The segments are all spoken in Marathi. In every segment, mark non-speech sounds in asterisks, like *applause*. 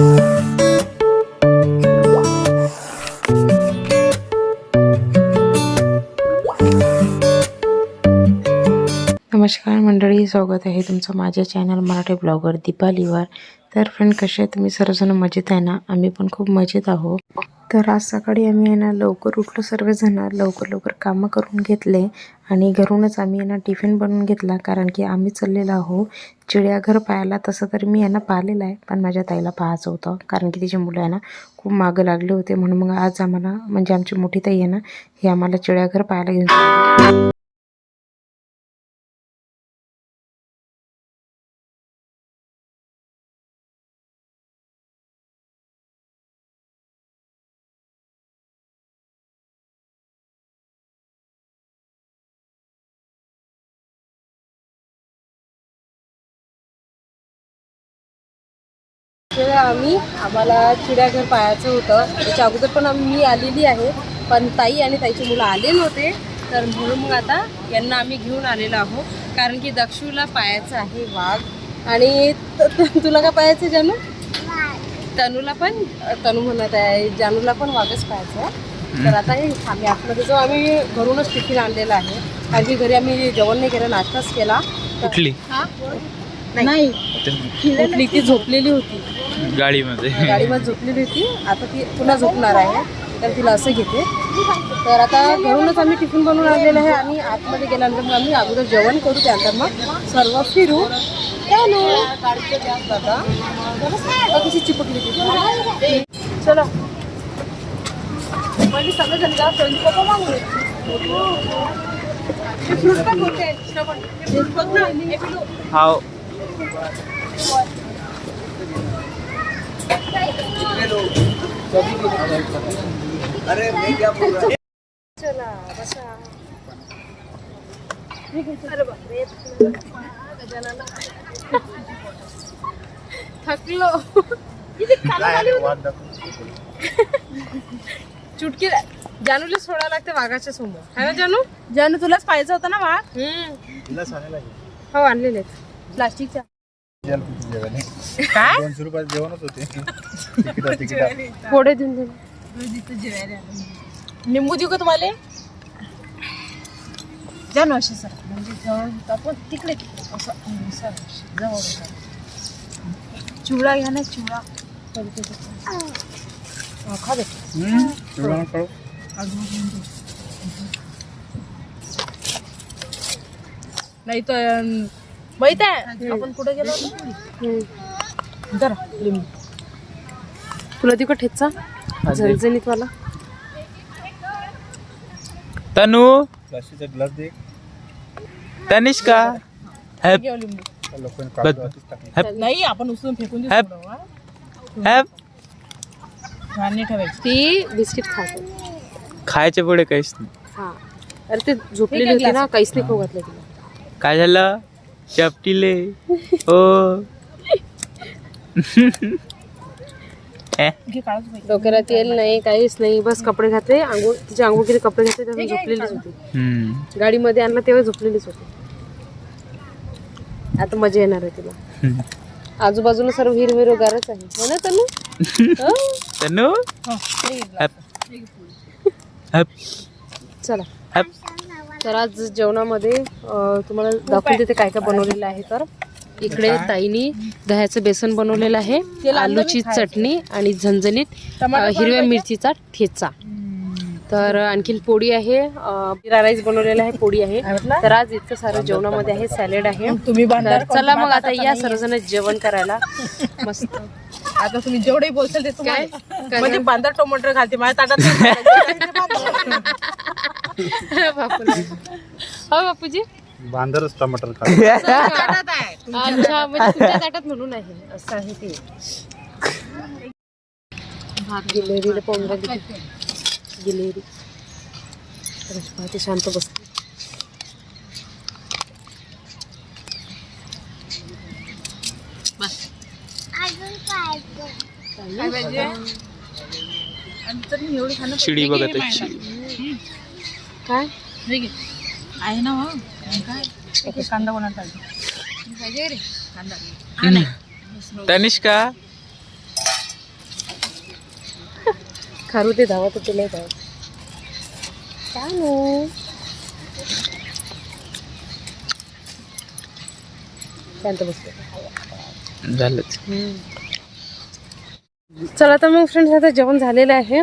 नमस्कार मंडळी स्वागत आहे तुमचं माझ्या चॅनल मराठी ब्लॉगर दीपालीवर. तर फ्रेंड कसे आहे तुम्ही सर्वजण मजेत आहे ना? आम्ही पण खूप मजेत आहोत. तर आज सकाळी आम्ही आहे ना लवकर उठलो सर्वजण लवकर लवकर कामं करून घेतले आणि घरूनच आम्ही यांना टिफिन बनवून घेतला. कारण की आम्ही चाललेलो आहो चिडियाघर पाहायला. तसं तर मी यांना पाहिलेलं आहे पण माझ्या ताईला पाहायचं होतं. कारण की तिची मुलं आहे ना खूप मागं लागले होते. म्हणून मग आज आम्हाला म्हणजे आमची मोठी ताई आहे ना हे आम्हाला चिडियाघर पाहायला घेऊन तर आम्ही आम्हाला चिड्याघर पाहायचं होतं त्याच्या अगोदर पण आम्ही मी आलेली आहे. पण ताई आणि ताईचे मुलं आले नव्हते. तर म्हणून मग आता यांना आम्ही घेऊन आलेलो आहोत. कारण की दक्षूला पाहायचं आहे वाघ. आणि तुला का पाहायचं जानू? तनूला पण तनू म्हणत आहे जानूला पण वाघच पाहायचं. तर आता हे आम्ही आतमध्ये जो आम्ही घरूनच टिफिन आणलेला आहे. कारण की घरी आम्ही जेवण नाही केलं नाश्ताच केला. कुठली हा? नाही. उठली ती झोपलेली होती. गाडीमध्ये. गाडीमध्ये झोपलेली होती. आता ती पुन्हा झोपणार आहे. तर तिला असं घेते. तर आता घरूनच आम्ही टिफिन बनवून आणलेलं आहे. आणि आतमध्ये गेल्यानंतर मग आम्ही अगोदर जेवण करू. त्यानंतर मग सर्व फिरू. त्यानो कशी चिपकली ती. चला. म्हणजे सगळेजण जा फ्रेंड पप्पा मागून फ्रूट पण होते. श्रवण. हे fruit बघ ना, हे? पिलू. हाव चला बसा. अरे बापरे. थकलो. चुटकी जानूला सोडायला लागते वाघाच्या समोर. है ना जानू? जानू तुलाच पाहिजे होता ना वाघ? हो आणलेले काय? दोनशे रुपयात जेवणच होते. Ticket ticket. फोडे देऊन दे. निंबू देऊ का तुम्हाला? जाणू असे सर. म्हणजे जवळ आपण तिकडे असं सर. जवळ. चिवडा घ्या ना चिवडा. खा बे. नाही तर माहीत आहे? आपण कुठे गेलो? होतो जरा लिंबू. तुला तिकडे ठेचा झणझणीत वाला तनू? प्लास्टिकचा ग्लास दे. तनिष्का? हॅप. घेऊ लिंबू. लोकांनी बद- काढतो आधीच टाकलं. हॅप. नाही आपण उचलून फेकून देऊ हॅप. थोडं, हा? हॅप. धान्य ठेवायची. ती बिस्किट खाते. खायच्या पुढे काहीच नाही. हा. अरे ते झोपलेली होती ना काहीच नाही खाऊ घातलं तिला. काय झालं? चपटीले हो। *laughs* डोक्याला तेल नाही काहीच नाही बस कपडे घातले आंघोळ तिचे आंघोळ किती कपडे घातले तेव्हा झोपलेलीच होती. हम्म. गाडीमध्ये आणलं तेव्हा झोपलेलीच होती. आता मजा येणार आहे तिला. आजूबाजूला सर्व हिरव हिरवगारच आहे. हो ना तनु? *laughs* हो. तनू? हॅप. हॅप. चला. हॅप. तर आज जेवणामध्ये तुम्हाला दाखवून देते काय काय बनवलेलं आहे तर. इकडे ताईनी दह्याचं बेसन बनवलेलं आहे आलूची चटणी आणि झणझणीत हिरव्या मिरचीचा ठेचा. तर आणखीन पोळी आहे जिरा राईस बनवलेला आहे पोळी आहे. तर आज इतकं सारं जेवणामध्ये आहे सॅलेड आहे. तुम्ही तर चला मग आता या सर्वजण जेवण करायला. मस्त. आता तुम्ही जेवढे बोलशाल ते काय? तुम्हाला म्हणजे बांधा टोमॅटो घालते माझ्या ताटात *laughs* हो बापूजी. बांधरच टमाटर खा अच्छा *laughs* म्हणजे तुमच्या ताटात म्हणून आहे. असं आहे ते. गिलेरीला पाहून राहिली गिलेरी. पाहते शांत बसते बघत आहे चिडी काय? आहे. ना मग काय? एक कांदा कोणाला पाहिजे? पाहिजे रे कांदा. तनिष्का. खारू ते धावा तर ते नाही धावत काय नो शांत बसतो झालंच. चला तर मग फ्रेंड्स आता जेवण झालेलं आहे.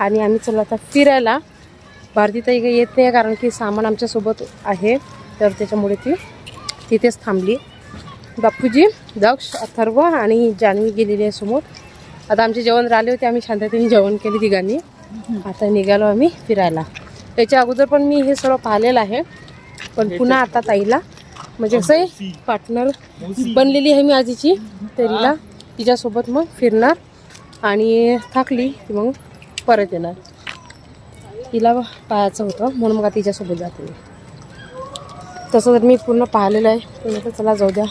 आणि आम्ही चला आता फिरायला. भारती ताई काही येत नाही कारण की सामान आमच्यासोबत आहे. तर त्याच्यामुळे ती तिथेच थांबली. बापूजी दक्ष अथर्व आणि जान्हवी गेलेली आहे समोर. आता आमचे जेवण राहिले होते आम्ही शांततेने जेवण केले तिघांनी. आता निघालो आम्ही फिरायला. त्याच्या अगोदर पण मी हे सर्व पाहिलेलं आहे. पण पुन्हा आता ताईला. म्हणजे कसं आहे पार्टनर बनलेली आहे मी आजीची. तरीला तिच्यासोबत मग फिरणार आणि थाकली की मग परत येणार. तिला पाहायचं होतं म्हणून मग तिच्यासोबत जाते मी. तसं तर मी पूर्ण पाहिलेलं आहे पण आता चला जाऊ द्या.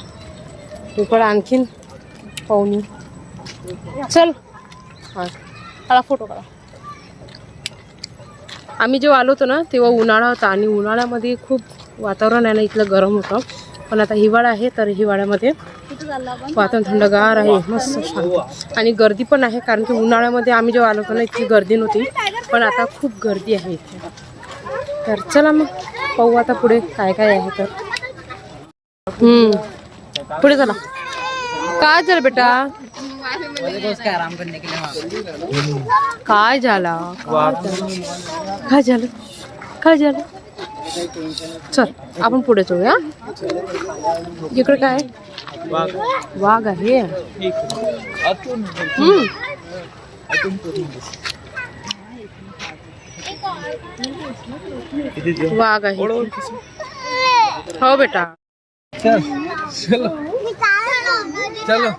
पण आणखीन येऊ. चल. हां. काढा फोटो काढा. आम्ही जेव्हा आलो होतो ना तेव्हा उन्हाळा होता आणि उन्हाळ्यामध्ये खूप वातावरण आहे ना इथलं गरम होतं. पण आता हिवाळा आहे तर हिवाळ्यामध्ये वातावरण थंडगार आहे मस्त शांत. आणि गर्दी पण आहे कारण की उन्हाळ्यामध्ये आम्ही जेव्हा आलो होतो ना इतकी गर्दी नव्हती. पण आता गर्दी आहे इथे. तर चला मग, पाहू आता पुढे काय काय आहे तर. हम्म. पुढे चला. काय झालं बेटा? काय झाला? काय झालं? काय झालं? चल, आपण पुढे जाऊया. इकडे काय? वाघ आहे. हो बेटा। चलो चलो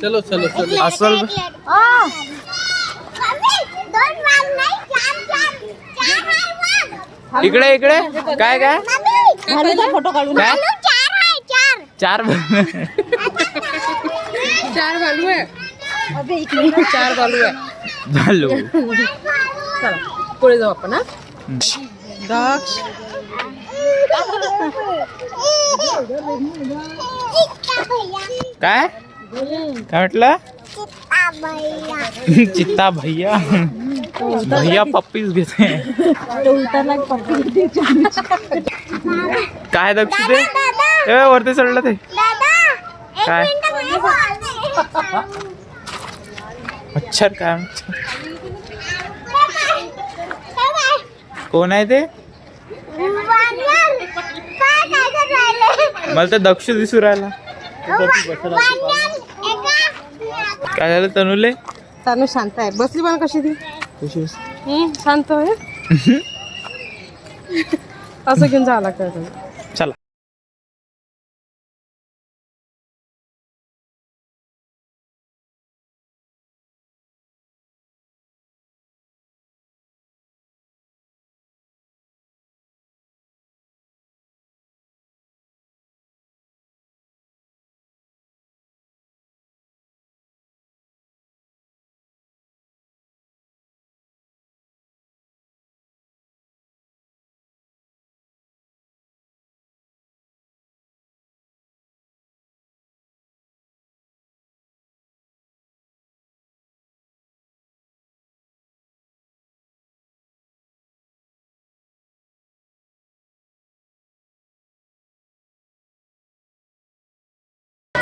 चलो चलो चलो। अस्वल इकडे इकडे। काय काय? फ़ोटो काढून काय चार चार। बालू आहे। चार बालू आहे। झालो चला पुढे जाऊ आपण हा? दक्ष काय? काय म्हटलं? चित्ता भैया भैया पप्पीच घेते. काय दक्ष ते? ए, वरती चढलं ते. काय? मच्छर काय? मच्छर. कोण आहे ते? मला तर दक्ष दिसू राहिला. काय झालं तनुले? तानू शांत आहे. बसली पण कशी ती? कशी बस? शांत आहे. *laughs* असं घेऊन जावं लागतं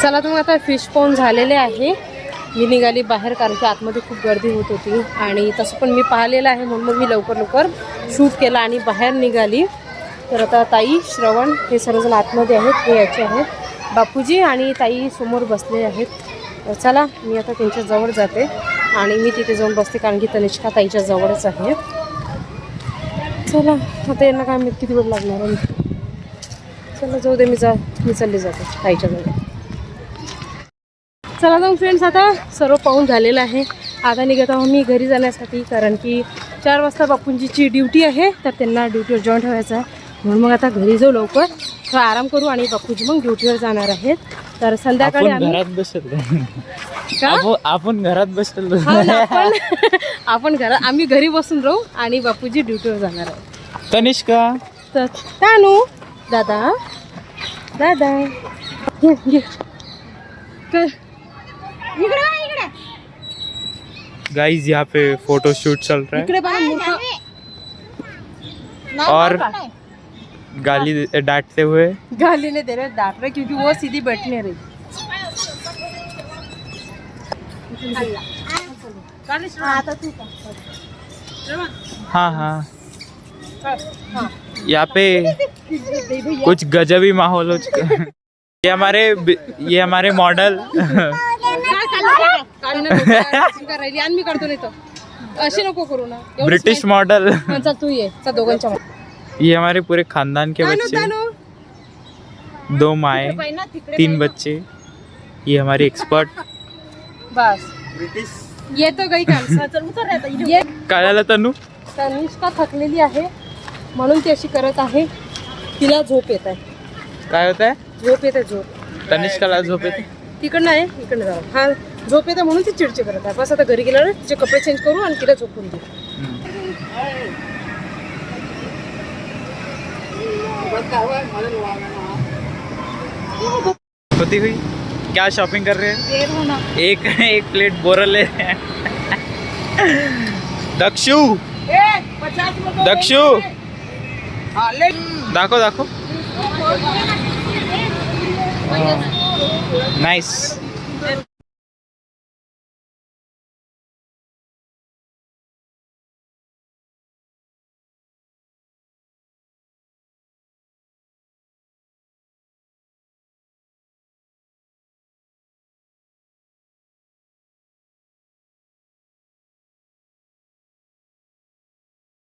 चला तर मग आता फिश पॉन्ड झालेले आहे. मी निघाली बाहेर कारण की आतमध्ये खूप गर्दी होत होती आणि तसं पण मी पाहिलेलं आहे म्हणून मग मी लवकर लवकर शूट केला आणि बाहेर निघाली. तर आता ताई श्रवण हे सर्वजण आतमध्ये आहेत हे याचे आहेत. बापूजी आणि ताई समोर बसले आहेत. चला मी आता त्यांच्या जवळ जाते आणि मी तिथे जाऊन बसते कारण की तनिष्का ताईच्या जवळच आहे चला आता यांना काय मी किती वेळ लागणार आहे? चला जाऊ दे मी जा मी चालली जाते ताईच्या जवळ चला मग फ्रेंड्स आता सर्व पाहून झालेलं आहे. आता निघत आहोत मी घरी जाण्यासाठी कारण की चार वाजता बापूंजीची ड्युटी आहे तर त्यांना ड्युटीवर जॉईन ठेवायचं आहे. म्हणून मग आता घरी जाऊ लवकर. थोडा आराम करू आणि बापूजी मग ड्युटीवर जाणार आहेत. तर संध्याकाळी आपण आम्ही घरात बसत का? आपण- घरात बसलो. हो ना, आपण आपण घरात आम्ही घरी बसून राहू आणि बापूजी ड्युटीवर जाणार आहे तनिष्का. तर तानू. दादा. दादा. ये, ये. कर. गाइस यहाँ पे फ़ोटो शूट चल रहा मूर्ख है और गाली डांटते हुए। गाली नहीं दे रहे डांट रहे क्योंकि वो सीधी बैठने रही। हाँ हाँ। यहाँ पे कुछ गजबी माहौल हो चुका है। ये हमारे ये हमारे मॉडल *laughs* राहिली आणि मी करतो नाही तर. असे नको करू ना. ब्रिटिश मॉडल हा, चल तू ये. चल दोघांच्या मध्ये. ये हमारे पूरे खानदान के तानू, बच्चे. तानू. दो माए तीन बच्चे. ये हमारी एक्सपर्ट बस. ये तो गई काम. *laughs* ये काय झालं तनू. तनिष्का थकलेली आहे. म्हणून ती अशी करत आहे. तिला झोप येत आहे. काय होत आहे झोप येते झोप. तनिष्काला झोप येते. तिकडनं आहे इकडनं जाऊ. हा. झोप येते म्हणून ती चिडचिड करत आहे. बस आता घरी गेल्यावर तिचे कपडे चेंज करू आणि तिला झोपून देऊ. होती हुई? क्या शॉपिंग कर रहे हैं? एक एक प्लेट बोरल हैं। दक्षू! दक्षू! दाखव दाखव नाईस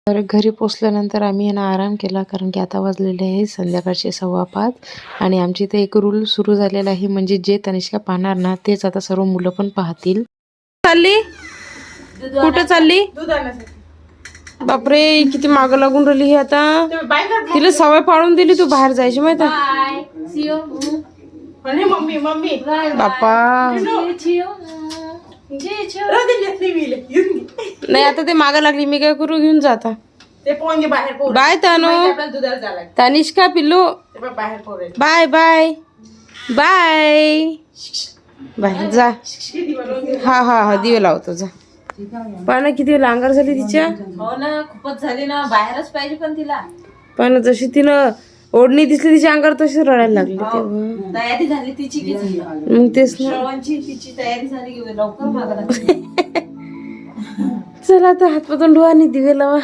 तर घरी पोचल्यानंतर आम्ही यांना आराम केला कारण की आता वाजलेले आहे संध्याकाळचे सव्वा पाच आणि आमच्या इथे एक रूल सुरू झालेला आहे म्हणजे जे तनिष्का पाहणार ना तेच आता सर्व मुलं पण पाहतील. चालली? कुठं चालली? बापरे किती माग लागून राहिली ही आता. तिला सवय पाडून दिली तू बाहेर जायची माहिती बापा नाही आता ते माग लागली मी काय करू घेऊन जाता बाय तानू. तनिष्का पिल्लू. Bye bye. बाय. बाय जा. हा हा हा दिवे लावतो जा. पण किती लांगर झाली तिच्या. हो ना खूपच झाली ना. बाहेरच पाहिजे पण तिला. पण जशी तिनं ओढणी दिसली तिच्या अंगावर तशी रडायला लागली तेव्हा. तयारी झाली तिची की झाली. मग तेच ना. श्रवणची तिची तयारी झाली की लवकर *laughs* चला आता हातपातून धुवा आणि दिवे लावा.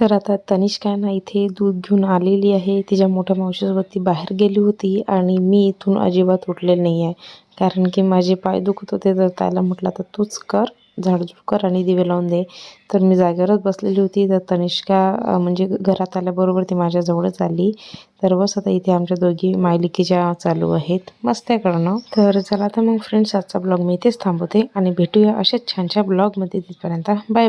तर आता तनिष्का ना इथे दूध घेऊन आलेली आहे. तिच्या मोठ्या मावशीसोबत ती बाहेर गेली होती आणि मी इथून अजिबात उठलेली नाही आहे कारण की माझे पाय दुखत होते तर त्याला म्हटलं आता तूच कर. झाडझूड कर आणि दिवे लावून दे. तर मी जागेवरच बसलेली होती. तर तनिष्का म्हणजे घरात आल्याबरोबर ती माझ्याजवळच आली. तर बस आता इथे आमच्या दोघी मायलिकीच्या चालू आहेत. मस्त आहे करणं तर चला आता मग फ्रेंड्स आजचा ब्लॉग मी इथेच थांबवते. आणि भेटूया अशाच छानशा ब्लॉगमध्ये तिथपर्यंत. Bye bye